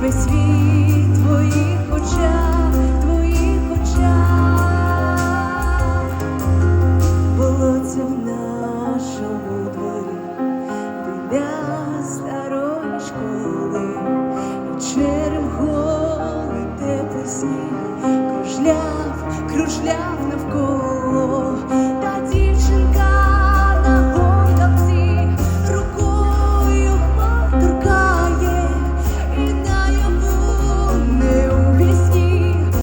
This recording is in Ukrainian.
весь світ твоїх очах, твоїх очах, було в нашому дворі, біля старої школи, і черем голий кружляв, кружляв.